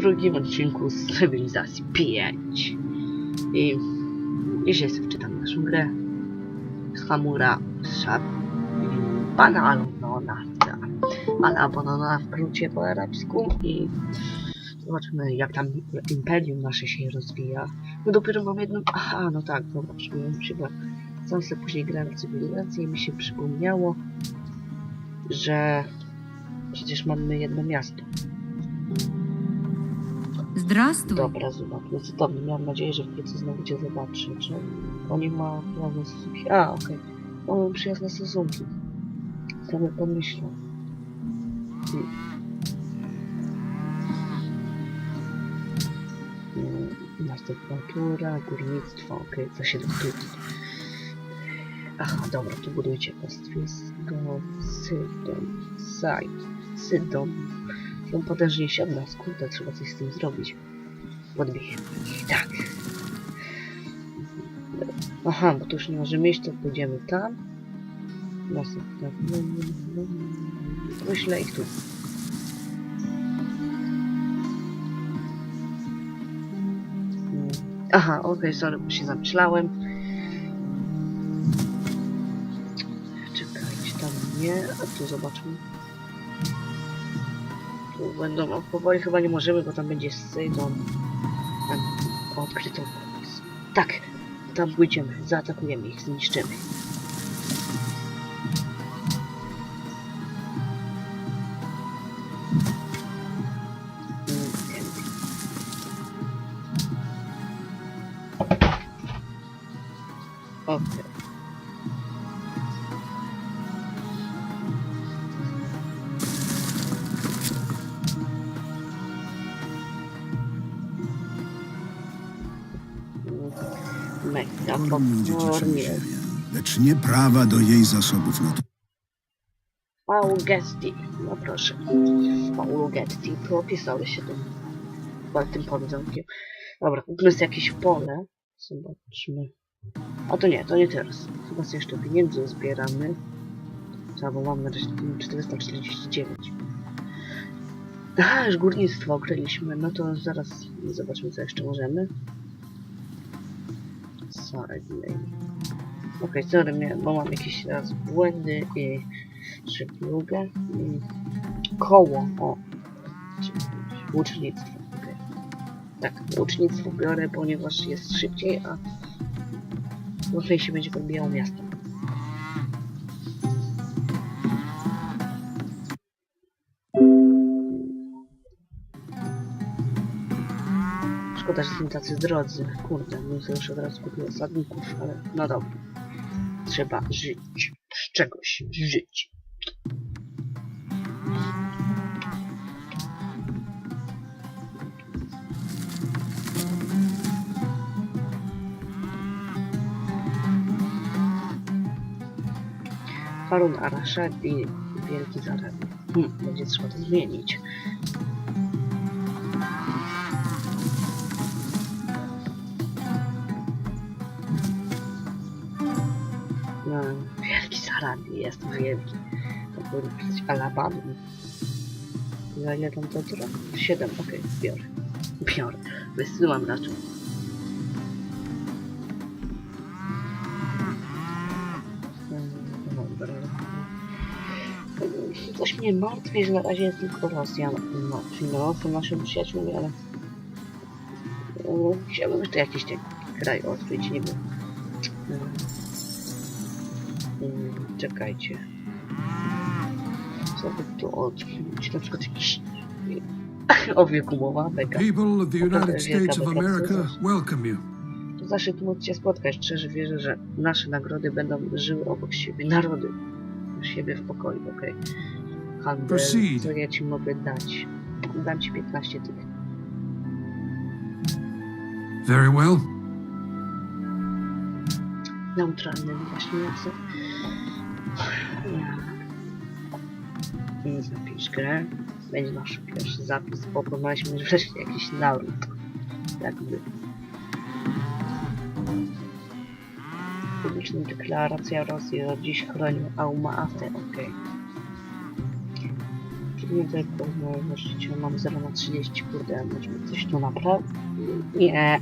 drugim odcinku z Cywilizacji 5. I dzisiaj sobie wczytam naszą grę z Hamura Pana Alonona, Alabonona w skrócie po arabsku i zobaczymy jak tam imperium nasze się rozwija. My dopiero mamy jedną... Aha, no tak, dobra, przypomniałem bo sam sobie później grałem w cywilizację i mi się przypomniało, że przecież mamy jedno miasto. Zdrastuj. Dobra, Zuba, no cudownie. Miałam nadzieję, że w końcu znowu cię zobaczy. Czy on nie ma przyjazne stosunki? A, okej. No, okay. Mamy przyjazne stosunki. Same pomyślą. Hmm. Architektura, górnictwo, okej, okay. co się tu... Aha, dobra, tu budujcie pastwisko, sydom, site, sydom. Są potężniejsi od nas, kurde, trzeba coś z tym zrobić. Podbij. Tak. Aha, bo tu już nie możemy iść, to pójdziemy tam. Następna. Wyślę ich tu. Aha, okej, sorry, bo się zamyślałem. Czekajcie, tam nie, a tu zobaczmy. Będą, powoli chyba nie możemy, bo tam będzie Sydon. Tam odkryto. Tak, tam pójdziemy, zaatakujemy ich, zniszczymy. Potwornie. ziemię, lecz nie prawa do jej zasobów. Paul Getty. No proszę. Paul Getty. Popisały się tym, chyba tym powiedzonkiem. Dobra, kupmy sobie jakieś pole. Zobaczmy. A to nie, to nie teraz. Chyba sobie jeszcze pieniędzy zbieramy. Co, bo mam na razie 449. Aha, już górnictwo okryliśmy. No to zaraz zobaczymy, co jeszcze możemy. Sorry, delay. Okej, sorry, bo mam jakieś raz błędy i szybkiugę i koło, o, łucznictwo. Tak, łucznictwo biorę, ponieważ jest szybciej, a łatwiej się będzie podbijało miasto. Że są tacy drodzy. Kurde, bym sobie już od razu kupił osadników, ale no dobra. Trzeba żyć. Z czegoś żyć. Harun Arashad i Wielki Zarabia. Hmm, będzie trzeba to zmienić. Wielki Zarabi jest wielki. To powinien być Alabama. Za ile tam to trwa? 7, okej, biorę. Biorę. Wysyłam Dobra. Coś mnie martwi, że na razie jest tylko Rosja. No, czyli no, są naszym przyjaciółmi, ale... No, Chciałbym jeszcze jakiś ten kraj odkryć, nie wiem. Mm. Czekajcie. Co by tu odkryć? Na przykład jakiś... O wieku mowa. People of the United States of America welcome you. To zaszczyt móc Cię spotkać. Szczerze wierzę, że nasze nagrody będą żyły obok siebie. Narody. Siebie w pokoju, okej. Handel. Proceed. Co ja Ci mogę dać? Dam Ci 15 tych. Very well. Neutralny właśnie co? Nie zapisz grę. Będzie nasz pierwszy zapis, bo poznaliśmy wreszcie jakiś naród. Jakby. Publiczna deklaracja Rosji od dziś chroni Auma Ate, okej. Nie tylko no, właściciel mam 0 na 30, kurde, może być coś tu naprawdę? Nie.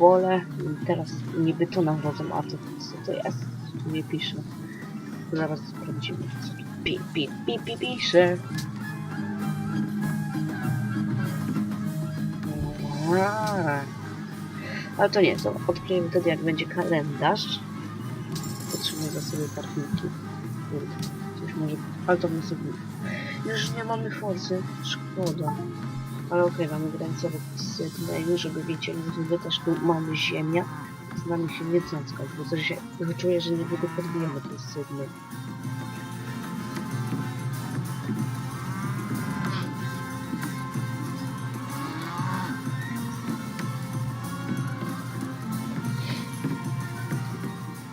Pole. Teraz niby to nagrodzą, a to co to jest? Tu nie pisze. Zaraz sprawdzimy, co tu pi, pi, pi, pi, pisze. Ale to nie, to odkryjemy wtedy jak będzie kalendarz. Potrzebuję za sobie kartniki. Kurde, coś może... Ale to sobie... Już nie mamy forsy, szkoda. Ale okej, mamy granicowy Sydneyu, żeby wiecie, że też tu mamy ziemia. Z nami się nie cąskać, bo coś się... Wyczuję, że niedługo podbijemy ten Sydney.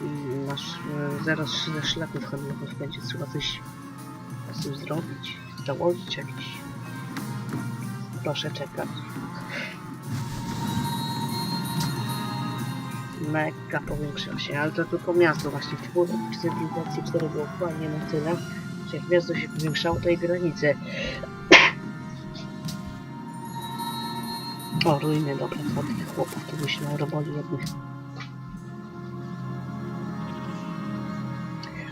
I Nasz e, zaraz ze szlaków handlowych będzie trzeba coś z tym zrobić, założyć jakiś. Proszę czekać. Mega powiększa się, ale to tylko miasto właśnie w czwórce cywilizacji 4 było fajnie na tyle, że jak miasto się powiększało, to i granice. O, ruiny, dobra, to tych chłopów wyślą roboli jednych.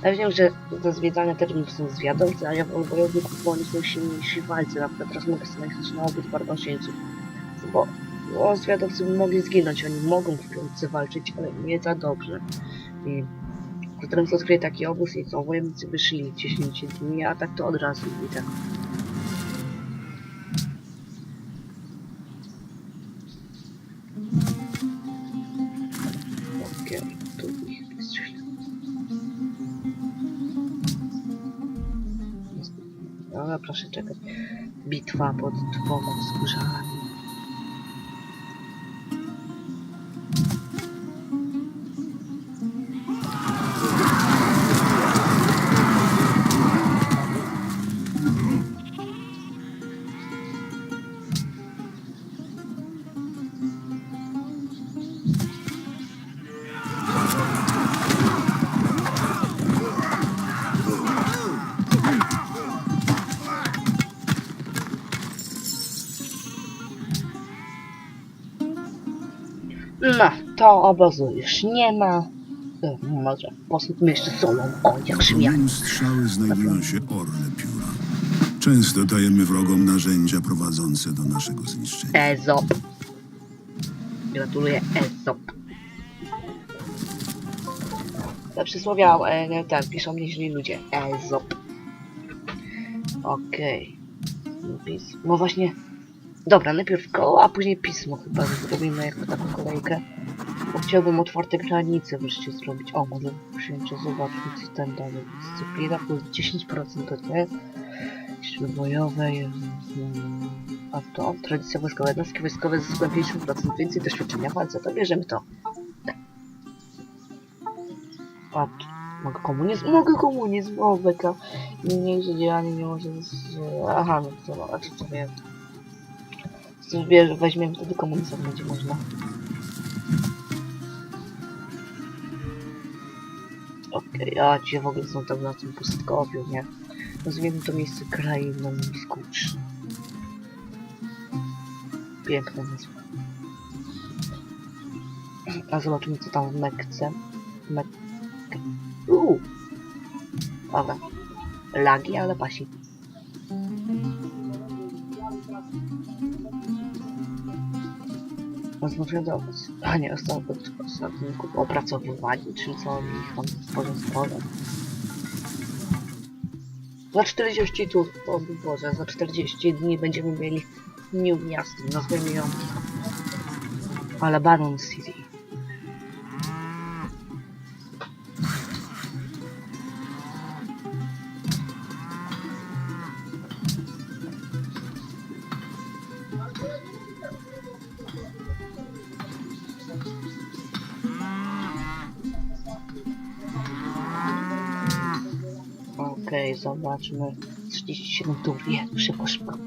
Ja wiem, że do zwiedzania terenów są zwiadowcy, a ja wolę bojowników, bo oni są silniejsi w walce. Na przykład teraz mogę napisać na obóz barbarzyńców. Bo o, zwiadowcy mogli zginąć, oni mogą w piątce walczyć, ale nie za dobrze. I potem odkryje taki obóz i co, wojownicy by szli 10 dni, a tak to od razu i tak. Bitwa pod dwoma wzgórzami. To obozu już nie ma. E, Może posłuchajmy jeszcze solą. O, jak. Pomiędzy strzały znajdują się orle pióra. Często dajemy wrogom narzędzia prowadzące do naszego zniszczenia. Ezop. Gratuluję, Ezop. Te przysłowia, e, ten, piszą nieźli ludzie. Ezop. Okej. Pismo. No właśnie. Dobra, najpierw koło, a później pismo chyba zrobimy jako taką kolejkę. Chciałbym otwarte granice wreszcie zrobić. O, może przyjęcie zobaczyć co ten dalej. Dyscyplina plus 10% to te. Siły bojowe, a to tradycja wojskowa, jednostki wojskowe zyskują 50% więcej doświadczenia walce, to bierzemy to. Patrz, mogę komunizm? Mogę komunizm, o beka. Niniejsze działanie nie może. Aha, no to a czy to wiem. Zbierze, weźmiemy wtedy komunizm, będzie można. Okej, a ci w ogóle są tam na tym pustkowiu, nie? Nazwijmy to miejsce krainą i skutczne. Piękna nazwa. A zobaczymy co tam w Mekce. Mek... Uuu. Dobra. Lagi, ale pasi. Oznaczający obóz. A nie, ostatników opracowywani, czyli co oni ich stworzą. Za 40 tu, o Boże, za 40 dni będziemy mieli New Miasto, nazwijmy ją Alabanon City. Okej, zobaczmy. 37 tur. Je, szybko, szybko.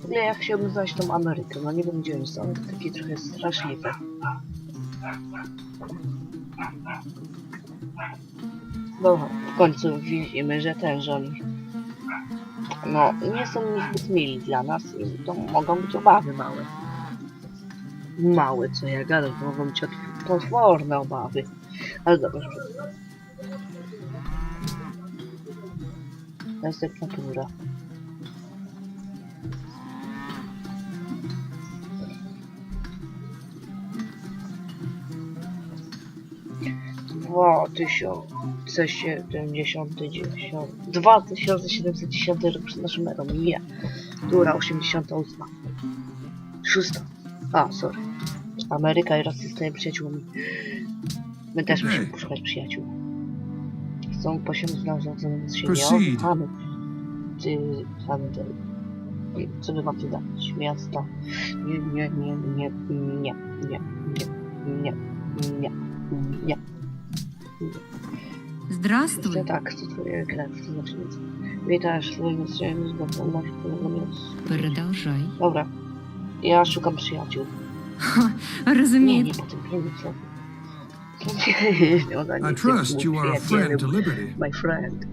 W ogóle ja chciałbym tą Amerykę. No nie wiem gdzie jest, ale takie trochę straszliwe. No, w końcu widzimy, że ten, że oni no, nie są zbyt mili dla nas i to mogą być obawy małe. Małe, co ja gadam, to mogą być otw- potworne obawy. Ale dobra. Następna tura. Dwa tysiące siedemdziesiąt dwa tysiące siedemset dziesiąty rok przed naszą erą. Nie. Tura osiemdziesiąta ósma. Szósta. A, sorry. Ameryka i Rosja stają przyjaciółmi. My też musimy poszukać przyjaciół Chcą posiąść znalazłą z siebie. Proceed. Mamy. Ty, handel. I Co by wam tu dać? Miasta. Nie, nie, nie, nie, nie, nie, nie, nie, nie, nie. Здравствуй. To tak, to twoje krew, to znaczy nic. Witasz swoim strzałem z dobrą natomiast... Продолжай. Dobra. Ja szukam przyjaciół. Nie, nie Разумеется. po tym filmie, co? Nie, nie, ona nie i trust you are a friend to liberty. My friend.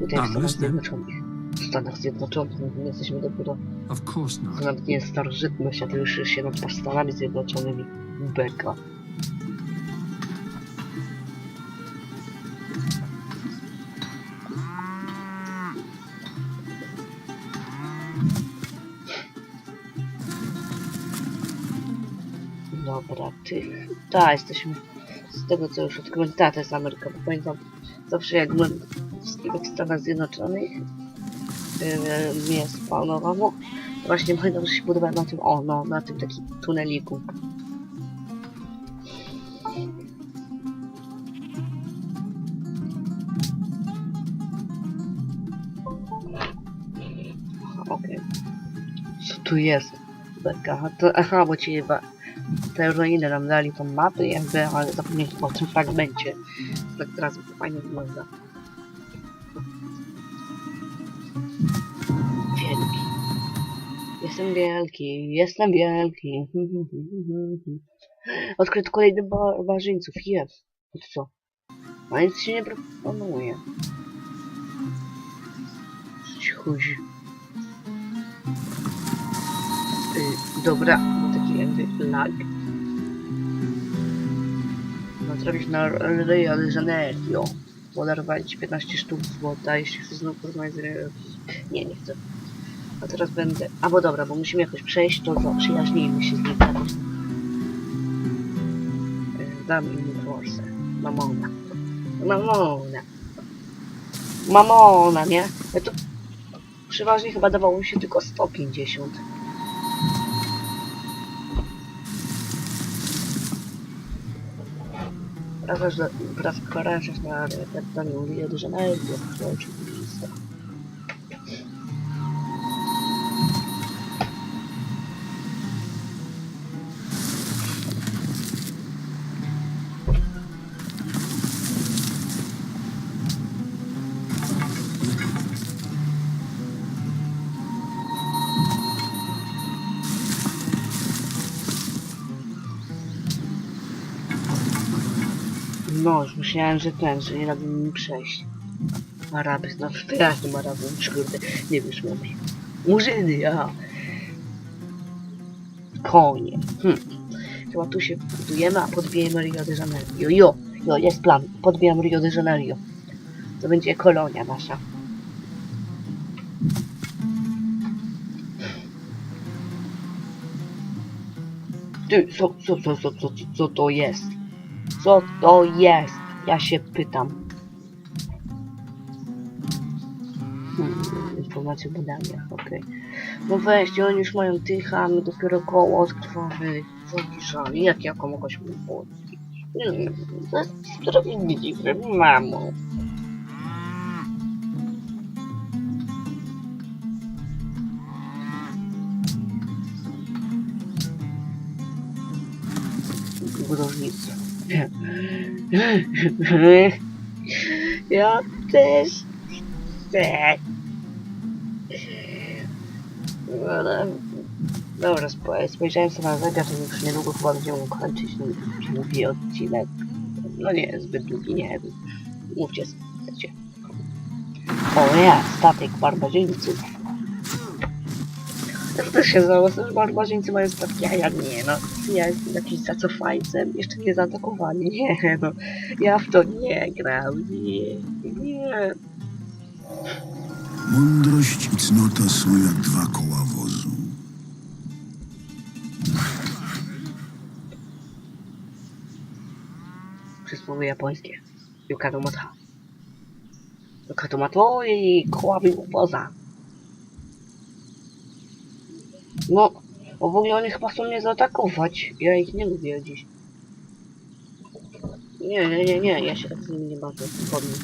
Tutaj w Stanach. Zjednoczonych. W Stanach Zjednoczonych my jesteśmy dopiero... Of course To not. nawet nie jest starożytność, a to już się nad Stanami Zjednoczonymi. Beka. Dobra, ty. Tak, jesteśmy tego co już odkryłem. Ta, to jest Ameryka, bo pamiętam zawsze jak byłem w Stanach Zjednoczonych yy, mnie spawnowało. Właśnie pamiętam, że się budowałem na tym, o no, na tym takim tuneliku. Okej. Co tu jest? Beka, to, aha, bo ci chyba te ruiny nam dali tą mapę jakby, ale zapomnieli o tym fragmencie. Tak teraz to fajnie wygląda. Wielki. Jestem wielki, jestem wielki. Odkryto kolejny ba barzyńców, jest. To co? A nic się nie proponuje. Chodzi? Y, dobra, taki jakby lag. Natrafić na Rio de Janeiro. Podarować 15 sztuk złota, jeśli chcę znów porozmawiać z Rio. Nie, nie chcę. A teraz będę... A bo dobra, bo musimy jakoś przejść, to zaprzyjaźnijmy się z nim jakoś. Y, Dam im forsę. Mamona. Mamona. Mamona, nie? Ja to przeważnie chyba dawało mi się tylko 150. Teraz wracając na Rio de Janeiro, No, już myślałem, że ten, że nie da mi przejść. Araby, no wyraźnym Arabem, kurde, nie wyszło mi. Murzyny, ja. Konie. Hm. Chyba tu się budujemy, a podbijemy Rio de Janeiro. Jo, jo, jest plan. Podbijam Rio de Janeiro. To będzie kolonia nasza. Ty, co, co, co, co, co, co to jest? Co to jest? Ja się pytam. Hmm, informacje o badaniach, okej. No weźcie, oni już mają tycha, my dopiero koło ci żali, jak ja komuś mu podbić? Hmm, to jest sprawiedliwe, mamo. Ja też chcę. Dobra, spo- spojrzałem sobie na zegar, to już niedługo chyba będziemy kończyć ten długi odcinek. No nie, zbyt długi, nie wiem. Mówcie, chcecie. O ja, statek barbarzyńców. Ja też się założę, że barbarzyńcy mają statki, a ja nie, no. Ja jestem jakimś zacofajcem, jeszcze nie zaatakowali, nie, no. Ja w to nie gram, nie, nie. Mądrość i cnota są jak dwa koła wozu. Przysłowie japońskie. Yukado mata. Yukado mato i kołabi woza. No, bo w ogóle oni chyba chcą mnie zaatakować. Ja ich nie lubię dziś. Nie, nie, nie, nie, ja się tak z nimi nie bawię, spokojnie.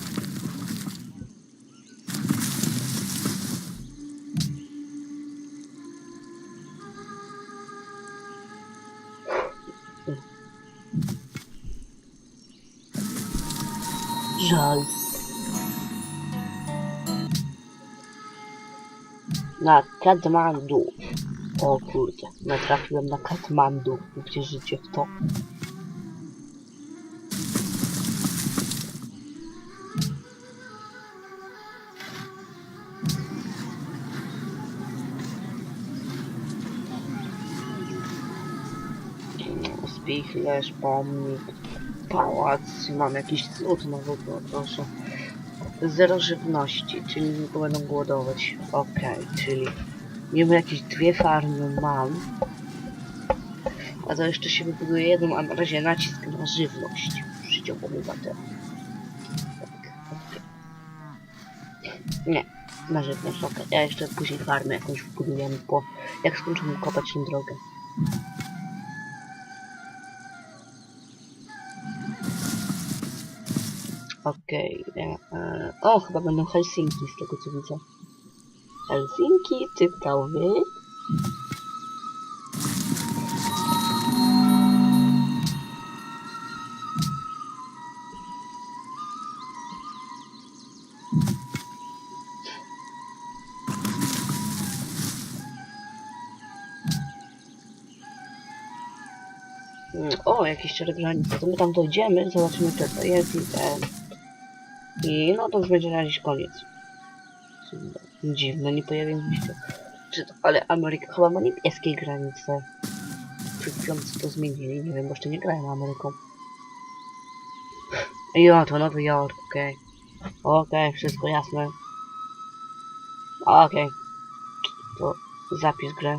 Żal. Na Katmandu. O kurde, natrafiłem na Katmandu. Uwierzycie w to? Spichlerz, pomnik, pałac, mam jakiś cud nawet, no proszę. Zero żywności, czyli nie będą głodować. Okej, czyli niby jakieś dwie farmy mam. A to jeszcze się wybuduje jedną, a na razie nacisk na żywność życiową obywatela. Tak, okej. Nie, na żywność, okej. Ja jeszcze później farmę jakąś wbudujemy po... jak skończymy kopać tę drogę. Okej. e, e, o, chyba będą Helsinki z tego co widzę. Helsinki, typowy. Mm, O, jakieś cztery granice. To my tam dojdziemy, zobaczymy co to jest i ten. I no to już będzie na dziś koniec. Dziwne, nie pojawił mi się. Czy to, ale Ameryka chyba ma niebieskie granice. Przed piątce to zmienili, nie wiem, bo jeszcze nie grałem Ameryką. Jo, to Nowy Jork, okej. Okej, wszystko jasne. Okej. To zapis grę.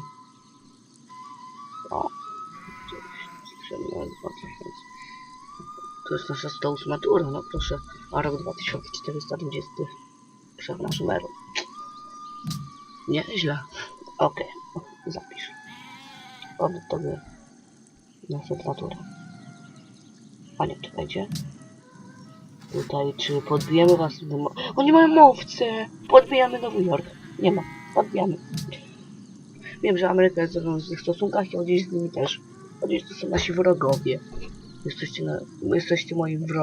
O. To jest nasza 108 tura, no proszę. A rok 2420 przed naszym erą. Nieźle. Okay. zapisz. Od tobie nasza dwa tury. A nie, czekajcie. Tutaj, czy podbijamy was do... mo- O, nie mamy mowcy! Podbijamy Nowy Jork. Nie ma. Podbijamy. Wiem, że Ameryka jest w tych stosunkach i gdzieś z nimi też. Chociaż to są nasi wrogowie. Jesteście, na... jesteście moim wrogiem.